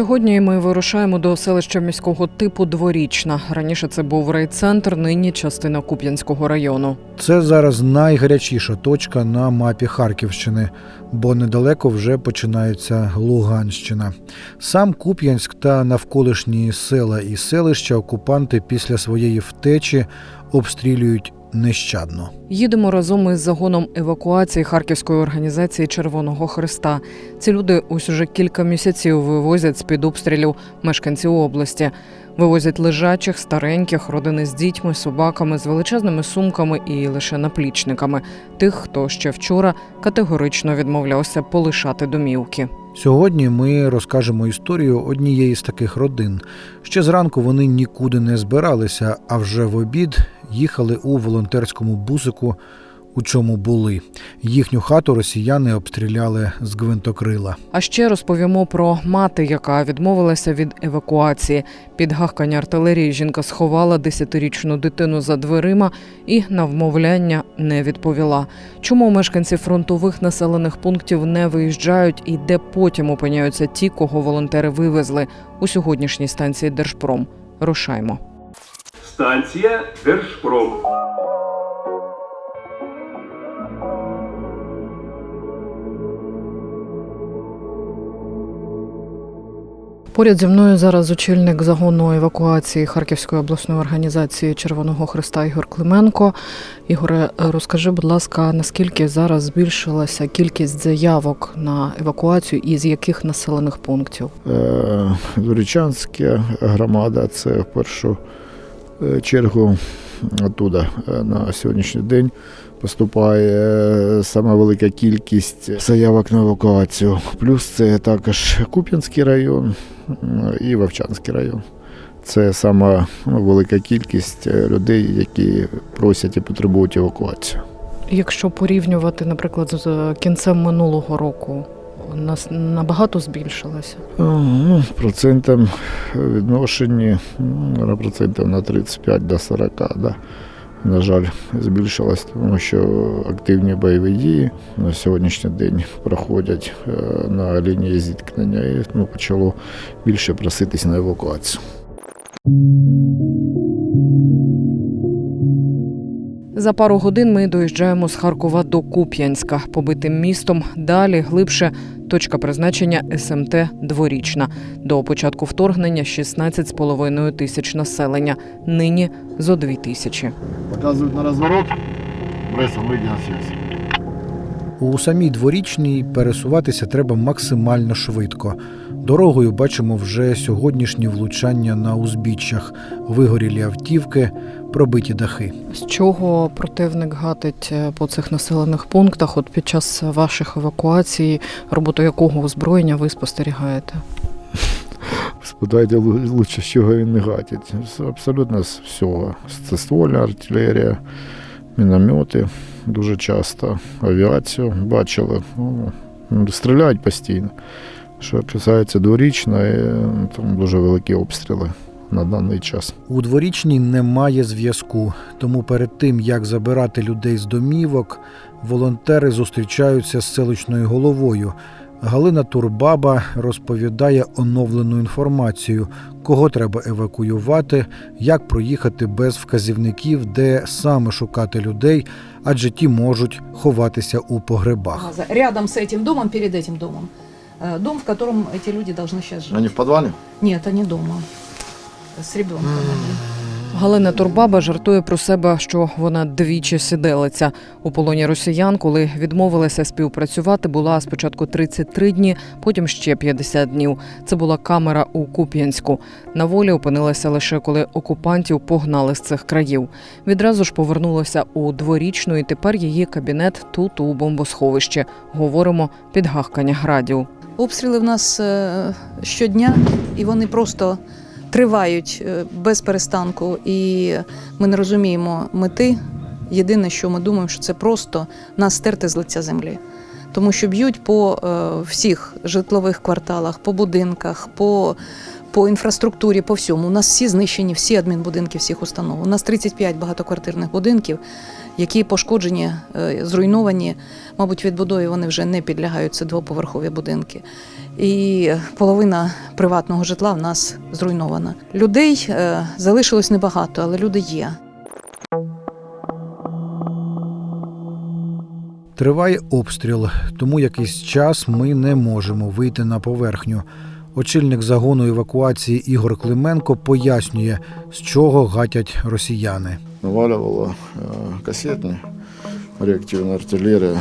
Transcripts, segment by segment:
Сьогодні ми вирушаємо до селища міського типу Дворічна. Раніше це був райцентр, нині частина Куп'янського району. Це зараз найгарячіша точка на мапі Харківщини, бо недалеко вже починається Луганщина. Сам Куп'янськ та навколишні села і селища окупанти після своєї втечі обстрілюють нещадно. Їдемо разом із загоном евакуації Харківської організації Червоного Христа. Ці люди ось уже кілька місяців вивозять з під обстрілів мешканців області. Вивозять лежачих, стареньких, родини з дітьми, собаками, з величезними сумками і лише наплічниками. Тих, хто ще вчора категорично відмовлявся полишати домівки. Сьогодні ми розкажемо історію однієї з таких родин. Ще зранку вони нікуди не збиралися, а вже в обід їхали у волонтерському бусику, у чому були. Їхню хату росіяни обстріляли з гвинтокрила. А ще розповімо про мати, яка відмовилася від евакуації. Під гахкання артилерії жінка сховала десятирічну дитину за дверима і на вмовляння не відповіла. Чому мешканці фронтових населених пунктів не виїжджають і де потім опиняються ті, кого волонтери вивезли у сьогоднішній станції Держпром? Рушаймо. Станція Держпром. Поряд зі мною зараз очільник загону евакуації Харківської обласної організації Червоного Христа Ігор Клименко. Ігоре, розкажи, будь ласка, наскільки зараз збільшилася кількість заявок на евакуацію і з яких населених пунктів? Е, громада це в першу е, чергу оттуда е, на сьогоднішній день поступає е, сама велика кількість заявок на евакуацію. Плюс це також Куп'янський район і Вовчанський район. Це сама ну, велика кількість е, людей, які просять і потребують евакуацію. Якщо порівнювати, наприклад, з кінцем минулого року, нас набагато збільшилося. Е, Ну, процентом відношенні ну, процентів на 35 до 40, да. На жаль, збільшилось, тому що активні бойові дії на сьогоднішній день проходять е, на лінії зіткнення і ну, почало більше проситись на евакуацію. За пару годин ми доїжджаємо з Харкова до Куп'янська, побитим містом. Далі глибше точка призначення СМТ Дворічна. До початку вторгнення 16,5 тисяч населення. Нині зо 2 тисячі. Показують на розворот. Бреса, на. У самій дворічній пересуватися треба максимально швидко. Дорогою бачимо вже сьогоднішні влучання на узбіччях, вигорілі автівки, пробиті дахи. З чого противник гатить е, по цих населених пунктах? От під час ваших евакуацій, роботу якого озброєння ви спостерігаєте? Спитайте лу- лучше, з чого він не гатить. Абсолютно з всього. Це ствольна артилерія, міномети дуже часто, авіацію бачили. Ну, стріляють постійно. Що касається дворічної, там дуже великі обстріли на даний час. У дворічній немає зв'язку, тому перед тим як забирати людей з домівок, волонтери зустрічаються з селищною головою. Галина Турбаба розповідає оновлену інформацію, кого треба евакуювати, як проїхати без вказівників, де саме шукати людей, адже ті можуть ховатися у погребах. За- Рядом с этим домом, перед этим домом. Э, Дом, в котором эти люди должны сейчас жить. в підвалі? Нет, они дома. с ребенком. Галина Турбаба жартує про себе, що вона двічі сиделиця. У полоні росіян, коли відмовилася співпрацювати, була спочатку 33 дні, потім ще 50 днів. Це була камера у Куп'янську. На волі опинилася лише коли окупантів погнали з цих країв. Відразу ж повернулася у дворічну, і тепер її кабінет тут у бомбосховищі. Говоримо під гахкання градів. Обстріли в нас е, щодня, і вони просто тривають е, без перестанку. І ми не розуміємо мети. Єдине, що ми думаємо, що це просто нас стерти з лиця землі. Тому що б'ють по е, всіх житлових кварталах, по будинках, по, по інфраструктурі, по всьому. У нас всі знищені, всі адмінбудинки всіх установ. У нас 35 багатоквартирних будинків, які пошкоджені, е, зруйновані. Мабуть, відбудові вони вже не підлягають, це двоповерхові будинки. І половина приватного житла в нас зруйнована. Людей е, залишилось небагато, але люди є. Триває обстріл, тому якийсь час ми не можемо вийти на поверхню. Очільник загону евакуації Ігор Клименко пояснює, з чого гатять росіяни. Навалювала е, касетні, реактивна артилерія,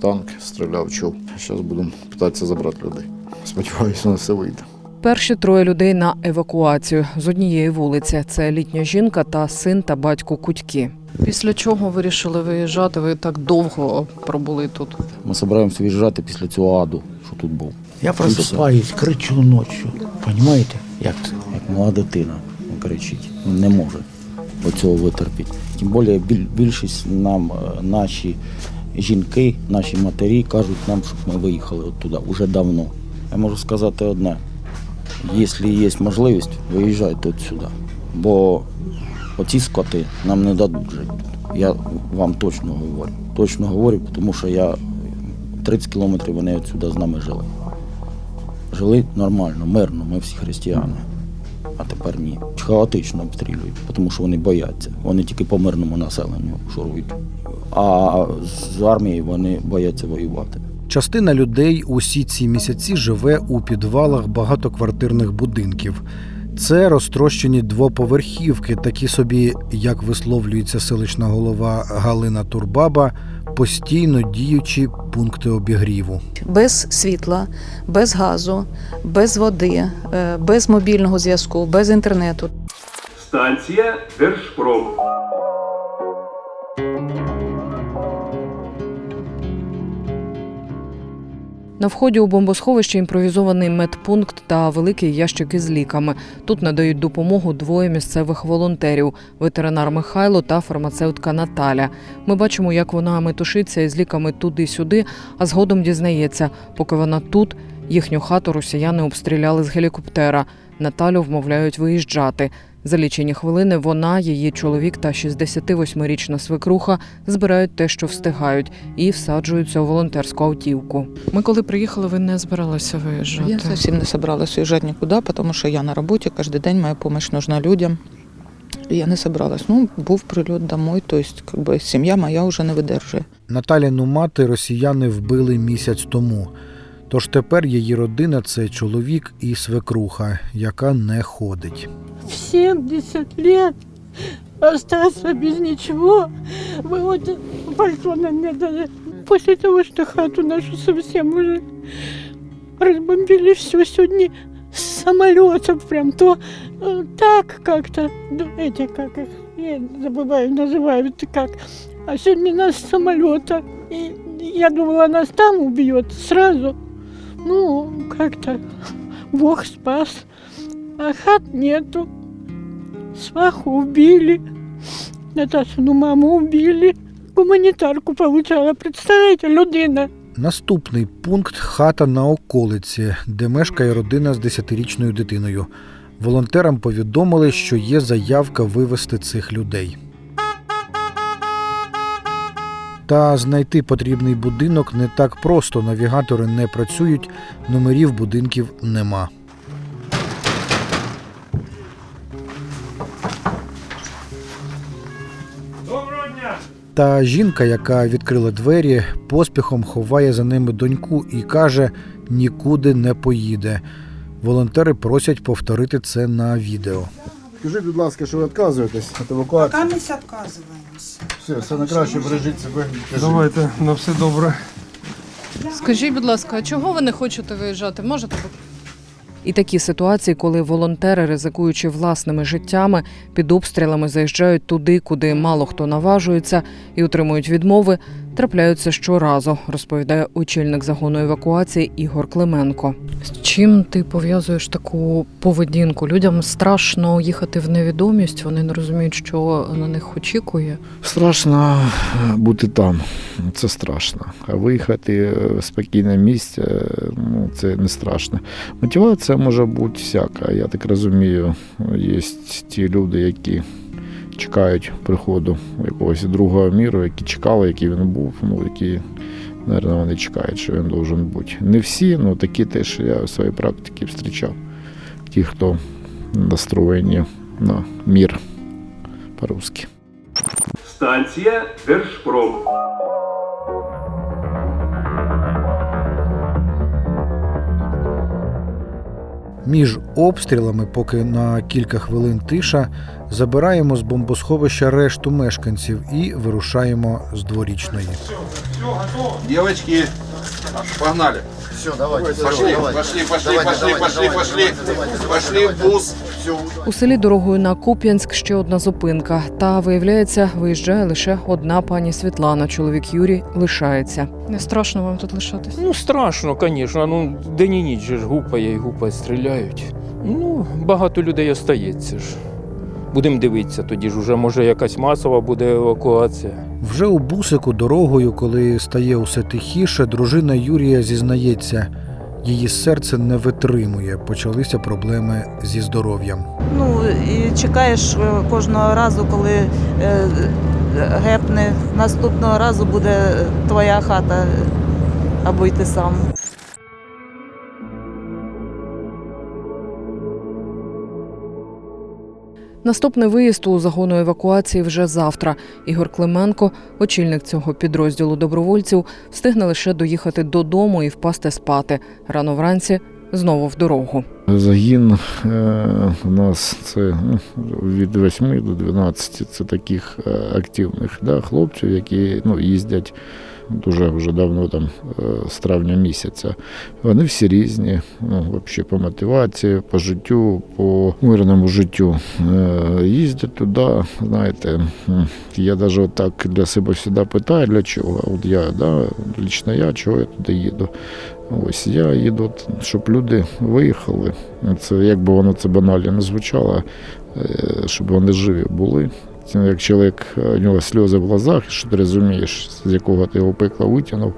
танк стріляв, чув. Зараз будемо намагатися забрати людей. Сподіваюся, у нас все вийде. Перші троє людей на евакуацію з однієї вулиці. Це літня жінка та син та батько Кутьки. Після чого вирішили виїжджати? Ви так довго пробули тут. Ми збираємося виїжджати після цього аду, що тут був. Я просыпаюсь, кричу ночью. Понимаете? Як це? Як мала дитина кричить, не може оцього витерпіти. Тим більше більшість нам е, наші жінки, наші матері кажуть нам, щоб ми виїхали оттуда вже давно. Я можу сказати одне: якщо є можливість, виїжджайте от. Бо оці скоти нам не дадуть жити. Я вам точно говорю. Точно говорю, тому що я 30 кілометрів вони отсюди з нами жили. Жили нормально, мирно, ми всі християни. А тепер ні. Хаотично обстрілюють, тому що вони бояться. Вони тільки по мирному населенню шурують. А з армії вони бояться воювати. Частина людей усі ці місяці живе у підвалах багатоквартирних будинків. Це розтрощені двоповерхівки, такі собі, як висловлюється селищна голова Галина Турбаба, постійно діючі пункти обігріву. Без світла, без газу, без води, е, без мобільного зв'язку, без інтернету. Станція Держпром. На вході у бомбосховище імпровізований медпункт та великий ящик із ліками. Тут надають допомогу двоє місцевих волонтерів: ветеринар Михайло та фармацевтка Наталя. Ми бачимо, як вона метушиться із ліками туди-сюди, а згодом дізнається, поки вона тут, їхню хату росіяни обстріляли з гелікоптера. Наталю вмовляють виїжджати. За лічені хвилини вона, її чоловік та 68-річна свекруха збирають те, що встигають, і всаджуються у волонтерську автівку. Ми коли приїхали, ви не збиралися виїжджати. Я совсем не собралась уезжать никуда, потому что я на работе, каждый день моя помощь нужна людям. Я не собралась. Ну, був прильот домой, то есть, как бы, сім'я моя вже не видержує. Наталіну мати росіяни вбили місяць тому. Тож тепер її родина це чоловік і свекруха, яка не ходить. в 70 лет остаться без ничего. Вы вот пальто нам не дали. После того, что хату нашу совсем уже разбомбили все сегодня с самолетов прям то э, так как-то, ну, эти как их, я забываю, называют как, а сегодня нас с самолета. И я думала, нас там убьет сразу. Ну, как-то Бог спас. А хат нету. Сваху убили. Наташину маму убили. Гуманітарку получала. Представляєте, людина. Наступний пункт хата на околиці, де мешкає родина з 10-річною дитиною. Волонтерам повідомили, що є заявка вивезти цих людей. Та знайти потрібний будинок не так просто. Навігатори не працюють, номерів будинків нема. Та жінка, яка відкрила двері, поспіхом ховає за ними доньку і каже, нікуди не поїде. Волонтери просять повторити це на відео. Скажіть, будь ласка, що ви відказуєтесь від евакуації? Пока ми відказуємося. Все, все найкраще, бережіть себе. Давайте, на все добре. Скажіть, будь ласка, а чого ви не хочете виїжджати? Можете і такі ситуації, коли волонтери, ризикуючи власними життями, під обстрілами заїжджають туди, куди мало хто наважується, і отримують відмови, трапляються щоразу, розповідає очільник загону евакуації Ігор Клименко. З чим ти пов'язуєш таку поведінку? Людям страшно їхати в невідомість, вони не розуміють, що на них очікує. Страшно е, бути там, це страшно. А виїхати е, в спокійне місце, е, ну, це не страшно. Мотивація може бути всяка. Я так розумію, є ті люди, які чекають приходу якогось другого міру, які чекали, який він був, ну, які, мабуть, вони чекають, що він должен бути. Не всі, але такі теж я в своїй практиці зустрічав. Ті, хто настроєні на мір по-русски. Станція Держпром. Між обстрілами, поки на кілька хвилин тиша, забираємо з бомбосховища решту мешканців і вирушаємо з дворічної. Девочки, погнали. Все, давайте. Пошли, пошли, пошли, пошли, пошли, пошли, пошли в бус. У селі дорогою на Куп'янськ ще одна зупинка. Та виявляється, виїжджає лише одна пані Світлана. Чоловік Юрій лишається. Не страшно вам тут лишатись? Ну, страшно, звісно. Ну, день і ніч ж гупає і гупає, стріляють. Ну, багато людей остається ж. Будемо дивитися, тоді ж уже може якась масова буде евакуація. Вже у бусику дорогою, коли стає усе тихіше, дружина Юрія зізнається, її серце не витримує. Почалися проблеми зі здоров'ям. Ну і чекаєш е, кожного разу, коли е, гепне. Наступного разу буде твоя хата е, або й ти сам. Наступний виїзд у загону евакуації вже завтра. Ігор Клименко, очільник цього підрозділу добровольців, встигне лише доїхати додому і впасти спати. Рано вранці знову в дорогу. Загін е, у нас це ну, від 8 до 12 це таких е, активних да, хлопців, які ну, їздять дуже вже давно, там, е, з травня місяця. Вони всі різні, ну, взагалі по мотивації, по життю, по мирному життю. Е, їздять туди, знаєте, я навіть так для себе завжди питаю, для чого. От я, да, лично я, чого я туди їду. Ось я їду, щоб люди виїхали. Це як би воно це банально не звучало, е, щоб вони живі були. Це Як чоловік, е, у нього сльози в глазах, що ти розумієш, з якого ти його пекла витягнув,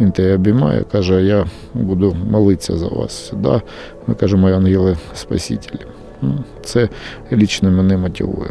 він тебе обіймає, каже, я буду молитися за вас. Да? Ми кажемо, ангели спасителі. Ну, Це лічно мене мотивує.